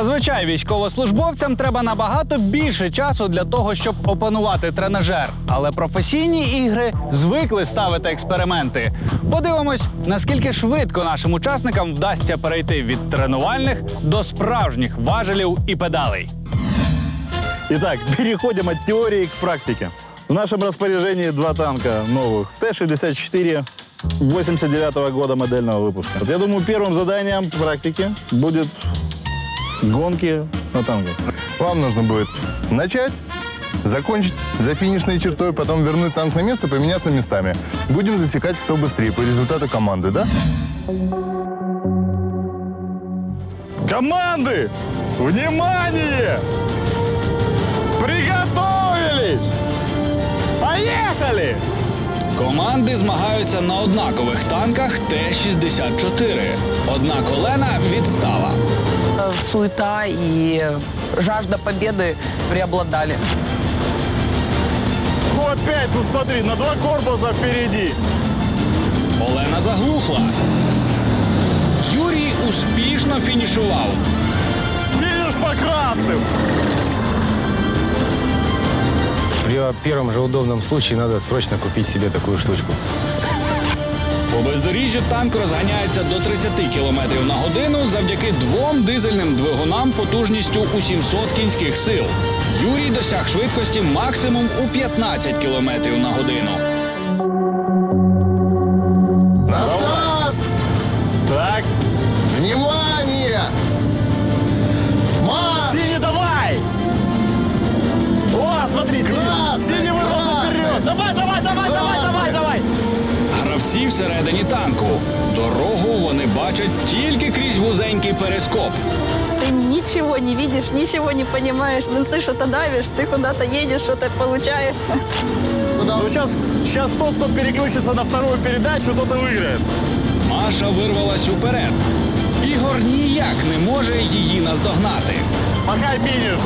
Зазвичай військовослужбовцям треба набагато більше часу для того, щоб опанувати тренажер. Але професійні ігри звикли ставити експерименти. Подивимось, наскільки швидко нашим учасникам вдасться перейти від тренувальних до справжніх важелів і педалей. Итак, переходим от теории к практике. В нашем распоряжении два танка новых. Т-64 89 года модельного выпуска. Вот я думаю, первым заданием практики будет гонки на танках. Вам нужно будет начать, закончить за финишной чертой, потом вернуть танк на место, поменяться местами. Будем засекать, кто быстрее по результату команды, да? Команды! Внимание! Приготовились! Поехали! Команди змагаються на однакових танках Т-64. Однак Олена відстала. Э, Суета и жажда победы преобладали. Ну опять, ну смотри, на два корпуса впереди. Олена заглухла. Юрій успішно фінішував. Финиш по красным. При первом же удобном случае надо срочно купить себе такую штучку. По бездоріжжю танк розганяється до 30 км на годину завдяки двом дизельним двигунам потужністю у 700 кінських сил. Юрій досяг швидкості максимум у 15 км на годину. всередині танку. Дорогу вони бачать тільки крізь вузенький перископ. Ты ничего не видишь, ничего не понимаешь. Ну ты что-то давишь, ты куда-то едешь, что-то получается. Ну сейчас, сейчас тот, кто переключится на вторую передачу, тот и выиграет. Маша вирвалась уперед. Ігор ніяк не може її наздогнати. Махай финиш.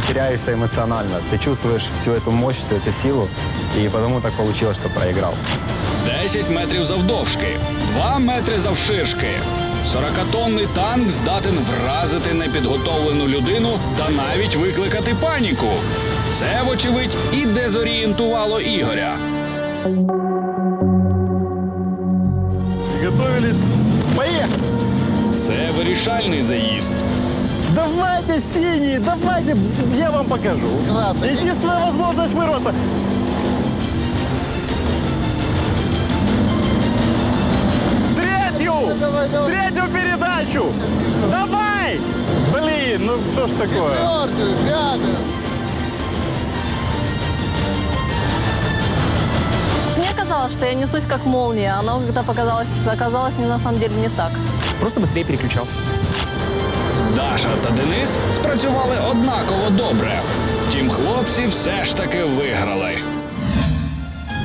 Ты теряешься эмоционально, ты чувствуешь всю эту мощь, всю эту силу, и потому так получилось, что проиграл. 10 метрів завдовжки, 2 метри завширшки. 40-тонний танк здатен вразити непідготовлену людину та навіть викликати паніку. Це, вочевидь, і дезорієнтувало Ігоря. Готовились. Поехали. Це вирішальний заїзд. Давайте, синий, давайте, я вам покажу. Красный. Единственная возможность вырваться. Третью! давай, давай. Третью передачу! Давай! Блин, ну что ж такое? Четвертую, пятую. Мне казалось, что я несусь как молния. Оно когда показалось, оказалось не на самом деле не так. Просто быстрее переключался. Даша та Денис спрацювали однаково добре. Втім, хлопці все ж таки виграли.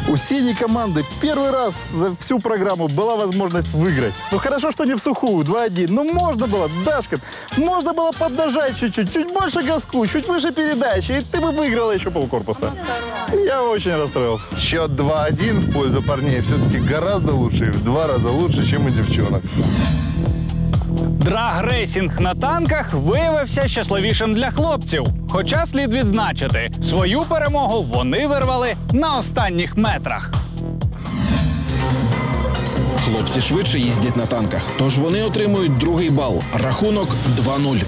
У синей команды первый раз за всю программу была возможность выиграть. Ну хорошо, что не в сухую, 2-1. Ну можно было, Дашка, можно было поднажать чуть-чуть, чуть больше газку, чуть выше передачи, и ты бы выиграла еще полкорпуса. Я очень расстроился. Счет 2-1 в пользу парней все-таки гораздо лучше, в два раза лучше, чем у девчонок. Драг-рейсінг на танках виявився щасливішим для хлопців. Хоча слід відзначити, свою перемогу вони вирвали на останніх метрах. Хлопці швидше їздять на танках, тож вони отримують другий бал. Рахунок 2-0.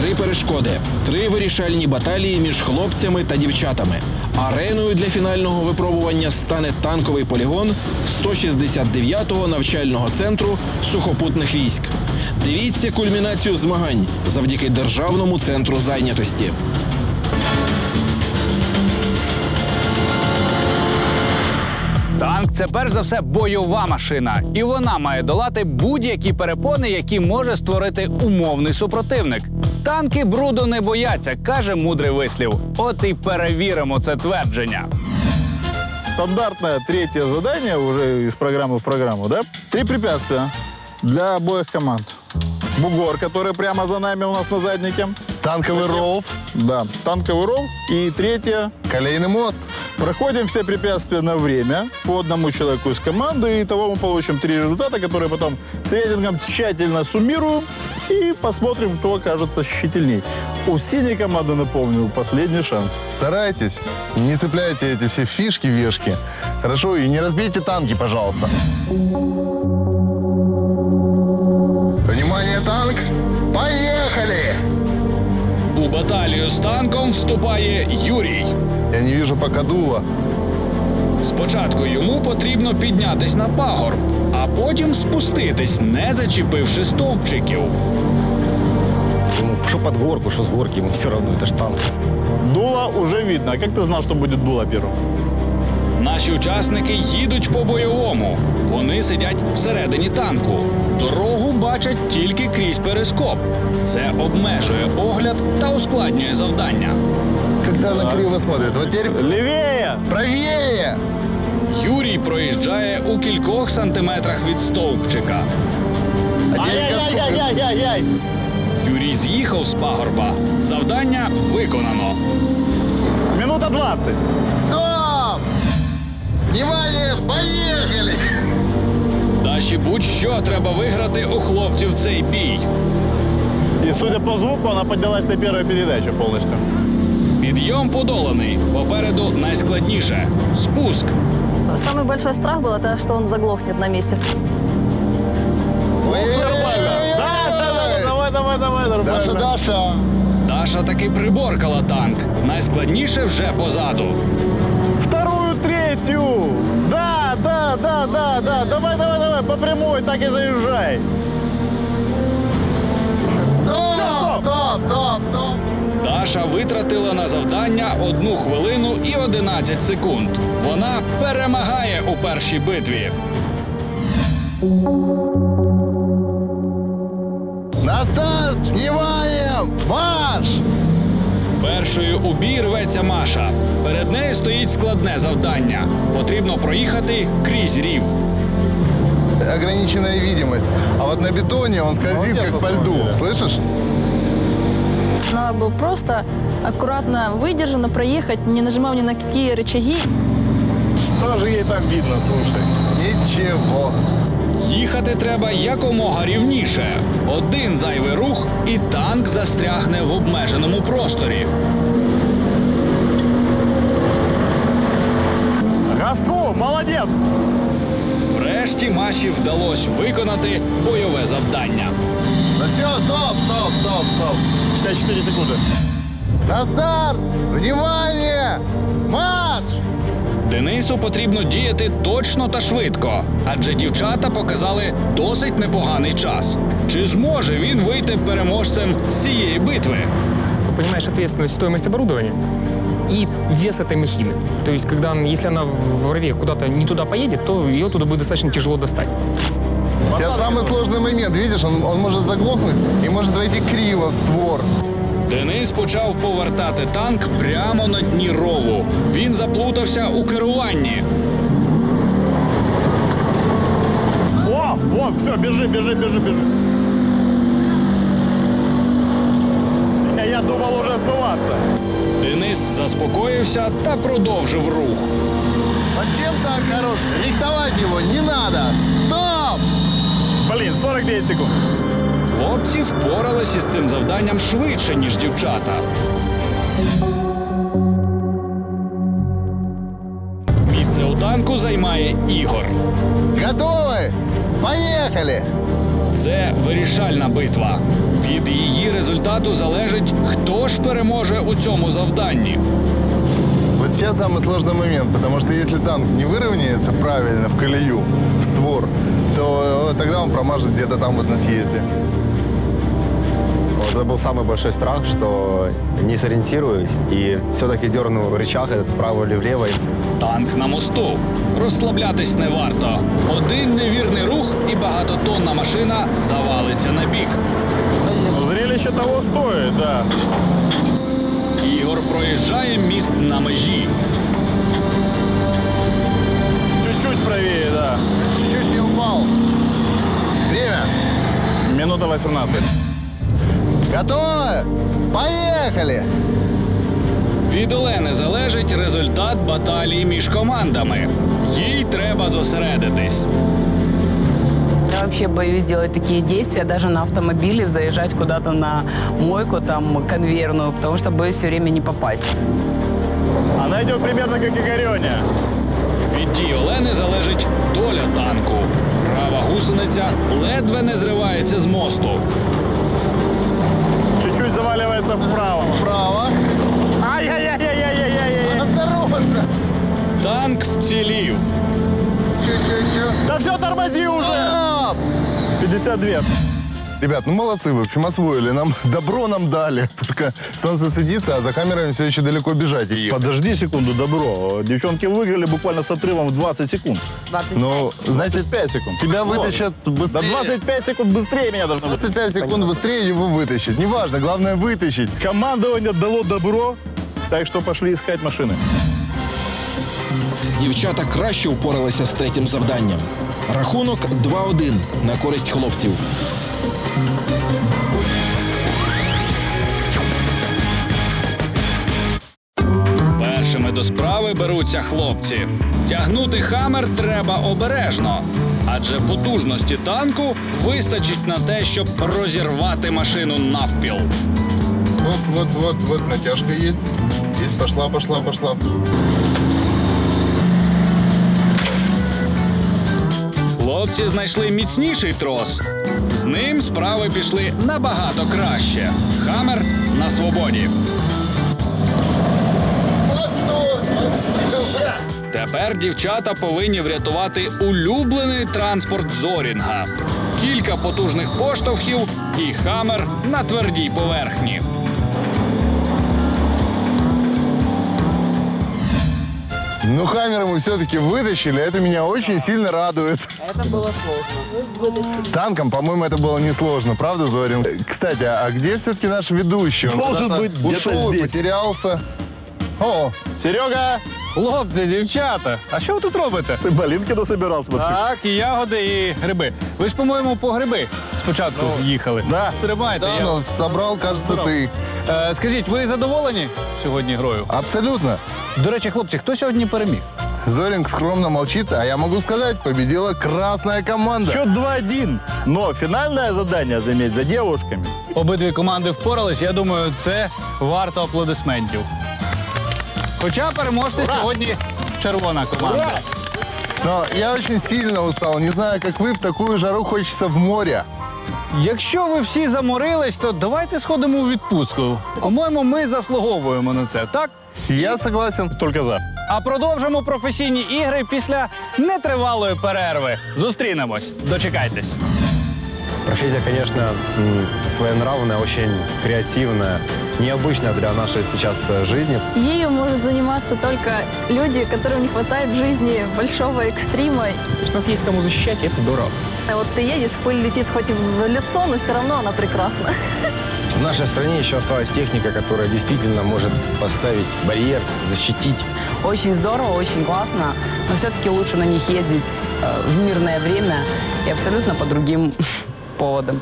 Три перешкоди, три вирішальні баталії між хлопцями та дівчатами. Ареною для фінального випробування стане танковий полігон 169-го навчального центру сухопутних військ. Дивіться кульмінацію змагань завдяки Державному центру зайнятості. Танк це перш за все бойова машина, і вона має долати будь-які перепони, які може створити умовний супротивник. Танки бруду не бояться, каже мудрий вислів. От і перевіримо це твердження. Стандартное третье задание уже из программы в программу, да? Три препятствия для обоих команд. Бугор, который прямо за нами у нас на заднике. Танковый ров, Да, танковый ров. И третье, колейный мост. проходим все препятствия на время по одному человеку из команды. И того мы получим три результата, которые потом с рейтингом тщательно суммируем и посмотрим, кто окажется щительней. У синей команды, напомню, последний шанс. Старайтесь, не цепляйте эти все фишки, вешки. Хорошо, и не разбейте танки, пожалуйста. Внимание, танк! Поехали! У баталію з танком вступає Юрій. Я не вижу пока дула. Спочатку йому потрібно піднятись на пагорб, а потім спуститись, не зачепивши стовпчиків. Ему что под горку, что с горки, ему все равно, это ж танк. Дуло уже видно. А как ты знал, что будет дуло первым? Наші учасники їдуть по бойовому. Вони сидять всередині танку. Дорогу бачать тільки крізь перископ. Це обмежує огляд та ускладнює завдання. Как-то она криво смотрит. Вот теперь Левее! правее! Юрій проїжджає у кількох сантиметрах від стовпчика. А теперь как- Ай-яй-яй-яй-яй! Юрій з'їхав з пагорба. Завдання виконано. Минута 20. Стоп! Внимание, поехали! Даші будь-що треба виграти у хлопців цей бій. И судя по звуку, она поднялась на первую передачу полностью. Підйом подоланий. Попереду найскладніше спуск. Самый большой страх был, это что он заглохнет на месте. Нормально. Да, да, да, давай, давай, давай, нормально. Даша, Даша! Даша таки приборкала танк. Найскладніше вже позаду. Вторую, третью. Да, да, да, да, да. Давай, давай, давай, по прямой, так и заезжай. Даша витратила на завдання одну хвилину і 11 секунд. Вона перемагає у першій битві. На старт! Внимание! Марш! Першою у бій рветься Маша. Перед нею стоїть складне завдання. Потрібно проїхати крізь рів. Ограниченная видимость. А вот на бетоне он скользит, как на по льду. Слышишь? Надо было просто аккуратно, выдержанно проехать, не нажимав ни на какие рычаги. Что же ей там видно, слушай? Ничего. Їхати треба якомога рівніше. Один зайвий рух, і танк застрягне в обмеженому просторі. Газку, молодец! Врешті Маші вдалося виконати бойове завдання. Ну все, стоп, стоп, стоп, стоп. 54 секунды. На старт! Внимание! Марш! Денису потрібно діяти точно та швидко, адже дівчата показали досить непоганий час. Чи зможе він вийти переможцем з цієї битви? Понимаешь ответственность, стоимость оборудования и вес этой махины. То есть, когда, он- если она в рве куда-то не туда поедет, то ее туда будет достаточно тяжело достать. Сейчас самый сложный момент, видишь, он, он может заглохнуть и может войти криво в створ. Денис почав повертати танк прямо на дні рову. Він заплутався у керуванні. О, вот, все, бежи, бежи, бежи, бежи. Я, я думал уже сдуваться. Денис заспокоївся та продовжив рух. Зачем так хорош? Рихтовать его не надо. Стоп! Блин, 49 секунд. Хлопці впоралися з цим завданням швидше, ніж дівчата. Місце у танку займає Ігор. Готовы? Поехали! Це вирішальна битва. Від її результату залежить, хто ж переможе у цьому завданні. Вот сейчас самый сложный момент, потому что если танк не выровняется правильно в колею, в створ, то э, тогда он промажет где-то там вот на съезде. Вот это был самый большой страх, что не сориентируюсь и все-таки дерну рычаг этот вправо или влево. Танк на мосту. Розслаблятись не варто. Один невірний рух і багатотонна машина завалиться на бік. Зрелище того стоит, да. Проїжджає міст на межі. Чуть-чуть правее, да. Чуть-чуть не упал. Время. Минута 18. Готовы? Поехали! Від Олени залежить результат баталії між командами. Їй треба зосередитись. Я вообще боюсь делать такие действия, даже на автомобиле заезжать куда-то на мойку там конвейерную, потому что боюсь все время не попасть. Она идет примерно как Игореня. Від дій Олени залежить доля танку. Права гусениця ледве не зривається з мосту. 52. Ребят, ну молодцы, в общем, освоили. Нам добро нам дали. Только солнце садится, а за камерами все еще далеко бежать. И Подожди секунду, добро. Девчонки выиграли буквально с отрывом в 20 секунд. 25. Ну, значит, 5 секунд. тебя Вот. вытащат Да быстрее. 25 секунд быстрее меня должно быть. 25 секунд быстрее его вытащить. Неважно, главное вытащить. Командование дало добро, так что пошли искать машины. Дівчата краще впоралися з третім завданням. Рахунок 2-1 на користь хлопців. Першими до справи беруться хлопці. Тягнути хамер треба обережно, адже потужності танку вистачить на те, щоб розірвати машину навпіл. Вот, вот, вот, вот натяжка есть. Есть, пошла, пошла, пошла. Хлопці знайшли міцніший трос. З ним справи пішли набагато краще. Хамер на свободі. Тепер дівчата повинні врятувати улюблений транспорт Зорінга. Кілька потужних поштовхів і хамер на твердій поверхні. Ну, камеры мы все-таки вытащили. Это меня очень сильно радует. Это было сложно. Танком, по-моему, это было несложно, правда, Зорин? Кстати, а где все-таки наш ведущий? Он Должен быть где-то здесь. потерялся. О, Серега, Хлопці, дівчата, а що ви тут робите? ты малинки дособирал, смотри. Так, і ягоди, і гриби. Ви ж, по-моєму, по гриби спочатку їхали. да. Тримайте. да, я- ну, собрал, кажется, ты. Е, скажіть, ви задоволені сьогодні грою? Абсолютно. До речі, хлопці, хто сьогодні переміг? Зоринг скромно молчит, а я могу сказать, победила красная команда. Счет 2-1. Но финальное задание, заметь, за девушками. Обидві команди впорались. Я думаю, це варто аплодисментів. Хоча переможці сьогодні червона команда. Но я очень сильно устал. Не знаю, как вы, в такую жару хочется в море. Якщо ви всі заморились, то давайте сходимо у відпустку. По-моєму, ми заслуговуємо на це, так? Я согласен. Только за. А продовжимо професійні ігри після нетривалої перерви. Зустрінемось. Дочекайтесь. Профессия, конечно, своенравная, очень креативная, необычная для нашей сейчас э, жизни. Ею может заниматься только люди, которым не хватает в жизни большого экстрима. Что нас есть кому защищать, это здорово. А Вот ты едешь, пыль летит хоть в лицо, но все равно она прекрасна. В нашей стране еще осталась техника, которая действительно может поставить барьер, защитить. Очень здорово, очень классно, но все-таки лучше на них ездить э, в мирное время и абсолютно по другим поводам.